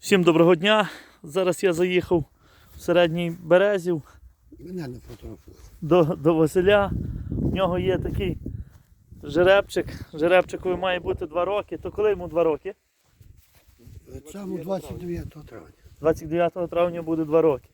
Всім доброго дня. Зараз я заїхав в середній Березів до, до Василя. У нього є такий жеребчик. Жеребчикові має бути 2 роки. То коли йому 2 роки? Цьому 29 травня. 29 травня буде 2 роки.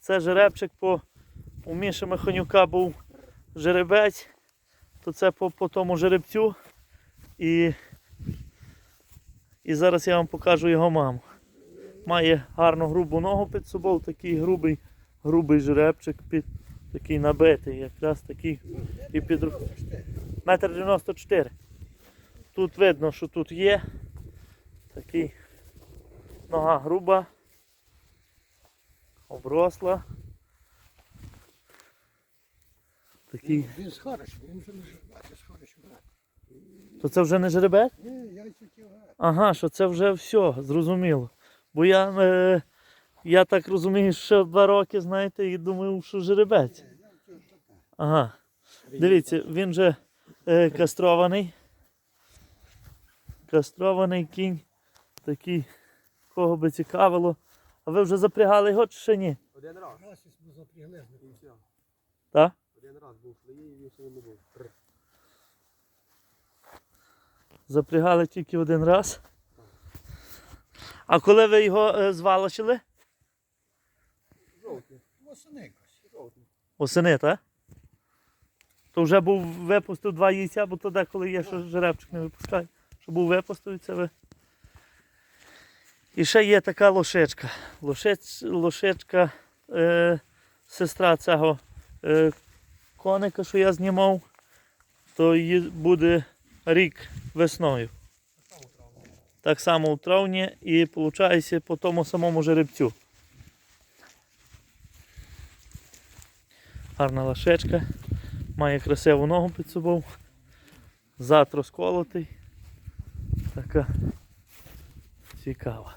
Це жеребчик по у Міші Механюка був жеребець, то це по, по тому жеребцю. І, і зараз я вам покажу його маму. Має гарну грубу ногу під собою, такий грубий, грубий жеребчик, під, такий набитий, якраз такий і під метр 94. Тут видно, що тут є такий нога груба, обросла. Такий. Він з він вже не живе, з. То це вже не жеребець? Ні, я хотів грати. Ага, що це вже все, зрозуміло. Бо я, е, я так розумію, що два роки, знаєте, і думаю, що жеребець. Ага. Дивіться, він вже е, кастрований. Кастрований кінь. Такий, кого би цікавило. А ви вже запрягали його чи ще ні? Один раз. Так? Один раз був шлеї і він не був. Запрягали тільки один раз. А коли ви його е, звалочили? Жовтий. Восени якось. Жовтий. Осени, так? То вже був випустив два яйця, бо то деколи є, що жеребчик не випускає. Що був випустив, це ви. І ще є така лошечка. Лошеч, лошечка, е, сестра цього е, коника, що я знімав, то буде рік весною. Так само у травні і виходить по тому самому жеребцю. Гарна лошечка. Має красиву ногу під собою. Зад розколотий. Така цікава.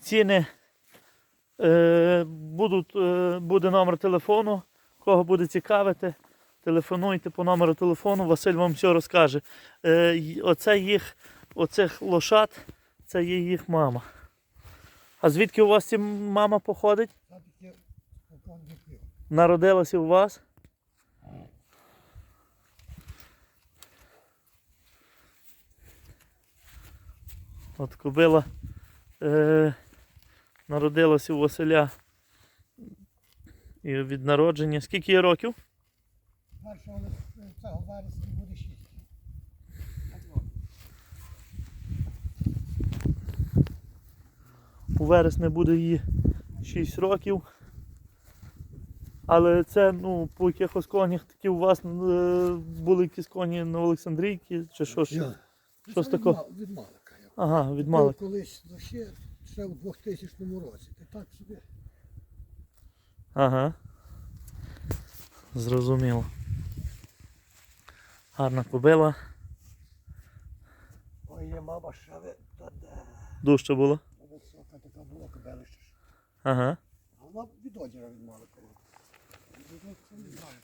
Ціни е, будуть, е, буде номер телефону. Кого буде цікавити, телефонуйте по номеру телефону, Василь вам все розкаже. Е, оце їх, оцих лошад, це є їх мама. А звідки у вас ця мама походить? Народилася у вас? От кобила е, народилася у Василя і від народження. Скільки є років? Першого лист- цього вересня буде 6. У вересні буде їй 6 років. Але це ну, по якихось конях такі у вас е, були якісь коні на Олександрійці чи що ж? Щось таке? Від Малика. Ага, від малих. Колись ще, ще у 2000 році. Ти так собі. Ага. Зрозуміло. Гарна кобила. Ой, є мама де. Дужча була. Висока така була кобелища. Ага. А вона від одіра від знаю.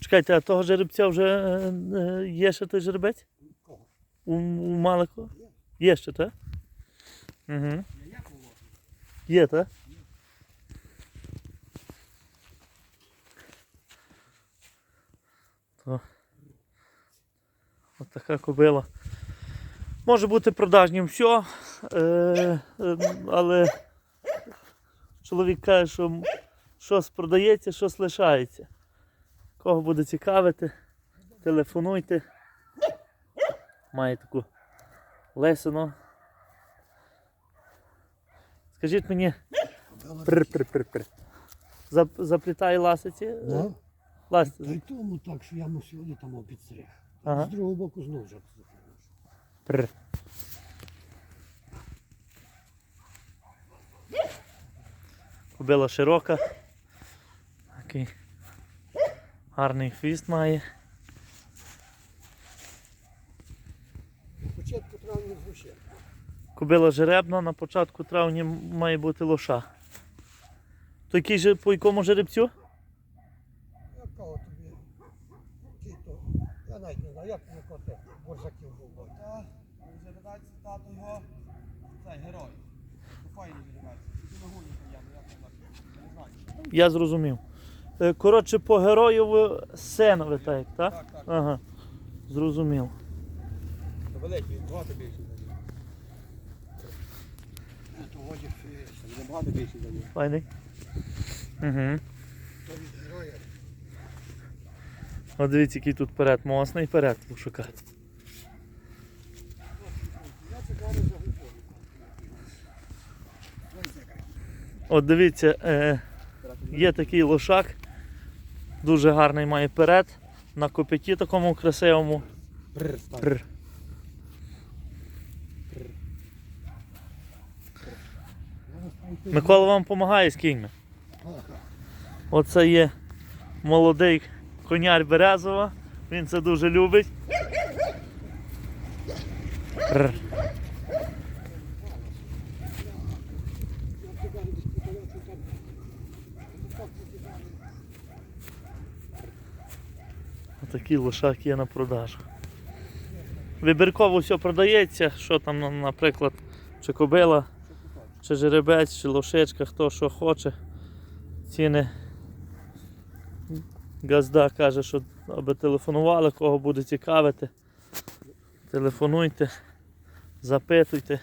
Чекайте, а того жеребця вже е, е, є ще той жеребець? Кого? У, у Малику? Є. Є ще, так? Угу. Є, так? То. От така кобила. Може бути продажнім все, е, але чоловік каже, що щось продається, щось лишається. Кого буде цікавити, телефонуйте. Має таку лесину. Скажіть мені, пр пр пр пр Зап, заплітає ласиці? е, Ну, Ласиці. та й тому так, що я сьогодні там підстриг. Ага. З другого боку знову вже. Пр. Кобила широка. Такий гарний хвіст має. Початку травня звучить. Кобила жеребна, на початку травня має бути лоша. То який же по якому жеребцю? Якого тобі? Кіто. Я навіть не знаю, як не коте. Борзаків був. Та, жеребець тато його, цей герой. Ну, Файний жеребець. Тільки ногу не так. Я не знаю. Я зрозумів. Е, Коротше, по героєву синові, так, так? Так, так. Ага. Зрозумів. Великий, багато більший за нього. То водиш е, Та Він за нього. Файний. Угу. От дивіться, який тут перед. Мосний перед шукати. Я це кажу за гупою. От дивіться, е, є такий лошак. Дуже гарний має перед. На копяті такому красивому. Бррр, Микола вам допомагає з кіньми. Оце є молодий коняр Березова. Він це дуже любить. Прр. Отакий лошак є на продажу. Вибірково все продається, що там, наприклад, чи кобила, чи жеребець, чи лошечка, хто що хоче. Ціни. Газда каже, що аби телефонували, кого буде цікавити. Телефонуйте, запитуйте.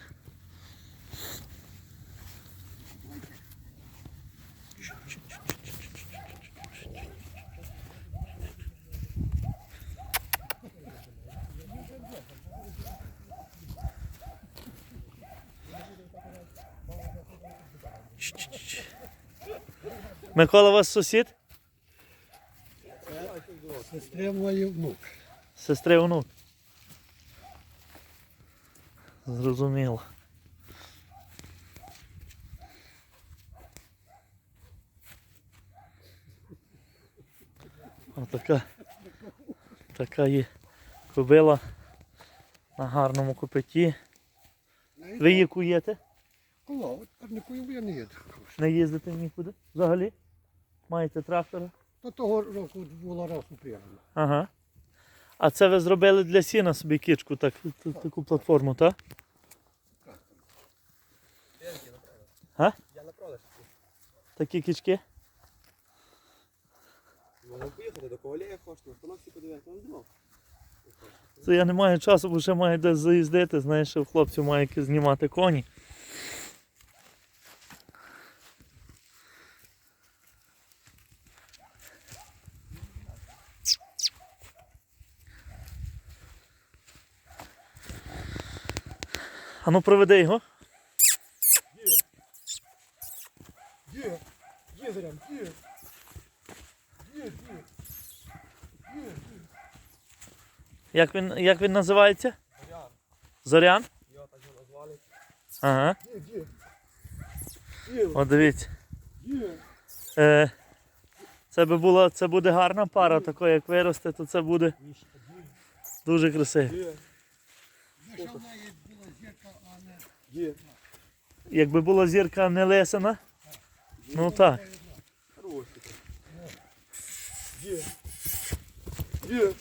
Микола, у вас сусід? Сестри мої внук. Сестри онук. Зрозуміло. Отака така є кобила на гарному копиті. Ви її куєте? Коло, от парнику я не їду. Не їздите нікуди? Взагалі? Маєте трактора? До того року була раз упрягана. Ага. А це ви зробили для сіна собі кічку, так, таку платформу, так? А? Я на продаж. Такі кічки? Можна поїхати до ковалія на станок всі подивитися, там знов. Це я не маю часу, бо ще маю десь заїздити, знаєш, що хлопців має знімати коні. А ну проведи його. Є, є зарям, є. Є, є. Є, Як він, як він називається? Зорян. Зорян? Його так його назвали. Ага. є, є. Є, От дивіться. є. Е, це, би була, це буде гарна пара, такої, як виросте, то це буде дуже красиво. Є. Наша була зірка, а не... Є. Якби була зірка не лисина, ну так. Хороший. Є. Є.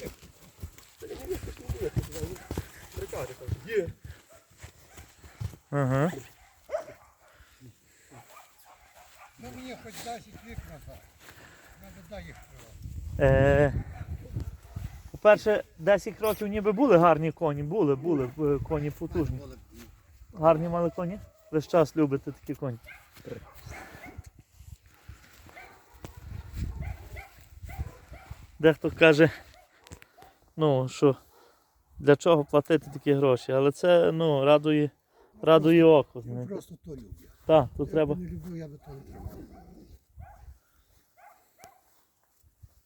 Є. Ага. Ну мені хоч 10 вік назад. Надо дай їх тривати. Е, по-перше, 10 років ніби були гарні коні, були, були е, коні потужні. Гарні мали коні? Весь час любите такі коні. Дехто каже, ну, що для чого платити такі гроші, але це ну, радує, радує око. Я просто то люблю. Так, тут Я треба. не люблю, я би то не тримав.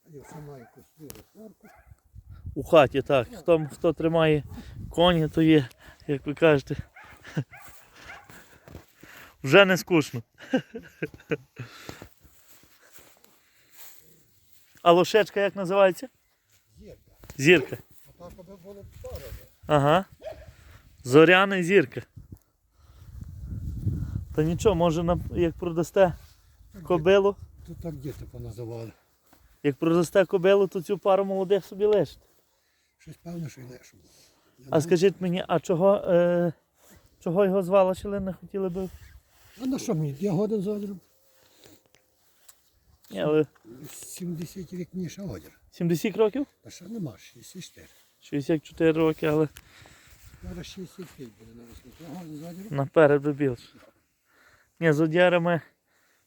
Я сама якусь сварку. У хаті, так. Хто, хто тримає коні, то є, як ви кажете. Вже не скучно. А лошечка як називається? Зірка. Зірка. А так аби було б. Ага. Зоряна зірка. Та нічого, може, як продасте кобилу. Тут так діти поназивали. Як проросте кобилу, то цю пару молодих собі лишить. Щось певно, що й легше А скажіть мені, а чого, е, чого його звали, чи не хотіли би? А на що мені? Я годен з одягом. Ні, але 70 рік мені ще одяг. 70 років? Та ще нема, 64. 64 роки, але Зараз 65 буде на весні. Я годен наперед би більше. Ні, з одярами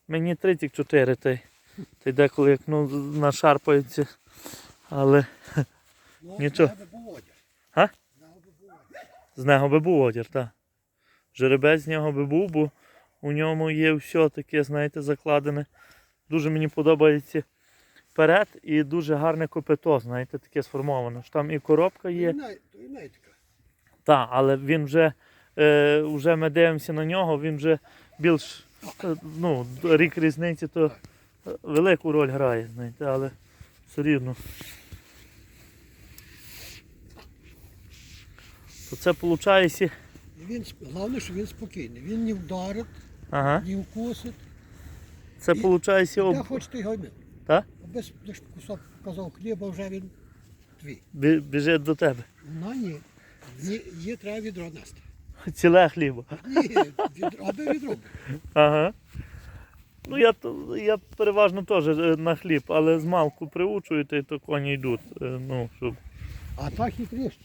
мені 34, та й, та й деколи як ну, нашарпаються. Але Ну, Нічого. би був одяг. А? Би був одяг. з нього би був одір, так. Жеребець з нього би був, бо у ньому є все таке, знаєте, закладене. Дуже мені подобається перед і дуже гарне копито, знаєте, таке сформоване. Що Там і коробка є. Так, але він вже, е, вже ми дивимося на нього, він вже більш е, ну, рік різниці, то велику роль грає, знаєте, але все рівно. То це виходить. І він, головне, що він спокійний. Він не вдарить, Ага. не вкусить. Це виходить Де об... хочете його йми. Так? Без лише кусок казав хліба, вже він твій. бі- біжить до тебе. На ні. Ні, Є треба відро нести. Ціле хліба. Ні, відро, аби відро. було. Ага. Ну я, то- я переважно теж е, на хліб, але з малку приучуєте, то коні йдуть. е, Ну, щоб... А та хитріше.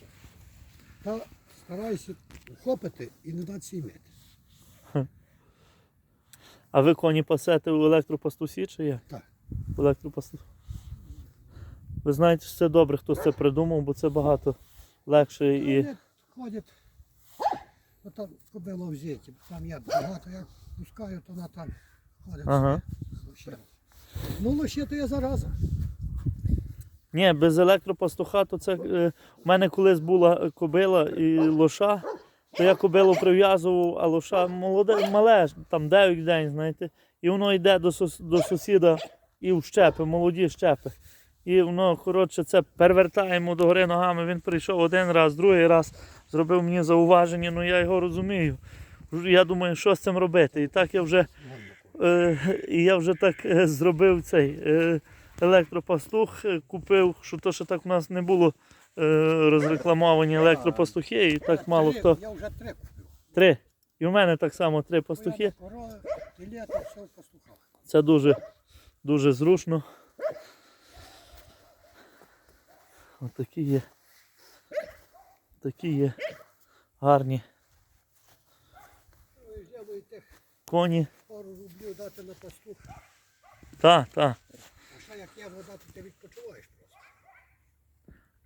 Та старайся вхопити і не дати сім'яти. А ви коні пасете у електропастусі чи як? Так. В електропасту. Ви знаєте, що це добре, хтось це придумав, бо це багато легше і. Вони ходять, ну там кобила в зеті, там я багато як пускаю, то вона там ходить. Ага. Ну, лоще то я зараза. Ні, без електропастуха, то це. Е, у мене колись була кобила і лоша, то я кобилу прив'язував, а лоша молоде, мале, там 9 день, знаєте, і воно йде до, сус, до сусіда і в щепи, молоді щепи. І воно, коротше, це перевертаємо до гори ногами. Він прийшов один раз, другий раз, зробив мені зауваження, ну я його розумію. Я думаю, що з цим робити. І так я вже, е, я вже так е, зробив цей е, електропастух, е, купив, що то, що так у нас не було е, розрекламовані електропастухи, і так мало хто. Я вже три купив. Три. І в мене так само три пастухи. Це дуже, дуже зручно. Отакі є. Такі є гарні Ну, коні. пару рублів дати на пастух. Так, так. Як я вода, то ти відпочиваєш просто.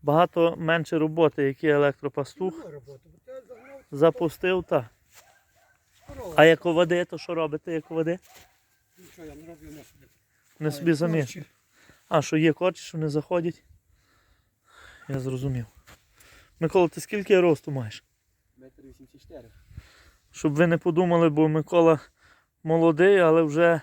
Багато менше роботи, які електропастух. Немає роботи, бо ти загнав Запустив, так. корову. А як води, то що робите, як води? Нічого я не роблю на собі. Не собі. Коротше, А, що є корчі, що не заходять? Я зрозумів. Микола, ти скільки росту маєш? Метр 84. Щоб ви не подумали, бо Микола молодий, але вже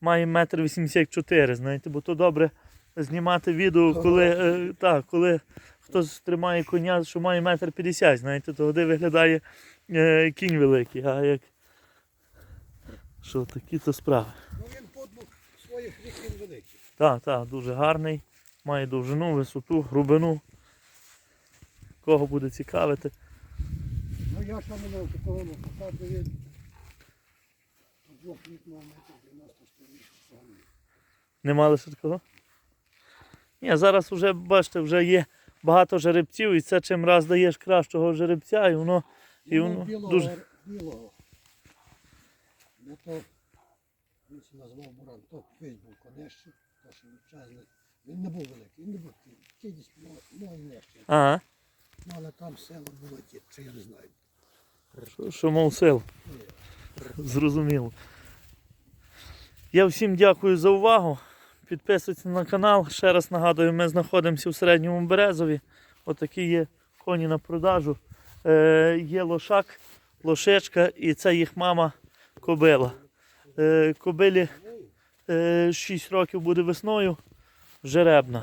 має метр 84, знаєте, бо то добре знімати відео, коли, е, так, коли хтось тримає коня, що має метр 50, знаєте, то тоді виглядає е, кінь великий, а як. Що такі то справи. Ну він подлук своїх вік він великий. Так, так, дуже гарний, має довжину, висоту, грубину. Кого буде цікавити. Ну я ще не мав такого посаду двох вік метр 94 Не мали ще такого? Ні, зараз вже, бачите, вже є багато жеребців, і це чим раз даєш кращого жеребця, і воно, і воно білого, дуже. білого. Ну то він це назвав Буран, то весь був конещик, то що величезний. Він не був великий, він не був такий десь ну, і нижчий. Ага, Ну, але там село було ті, чи я не знаю. що, мов сил. Зрозуміло. Я всім дякую за увагу. Підписуйтесь на канал. Ще раз нагадую, ми знаходимося у середньому Березові. Отакі є коні на продажу. Е, є лошак, лошечка і це їх мама кобила. Е, кобилі е, 6 років буде весною. Жеребна.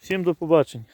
Всім до побачення.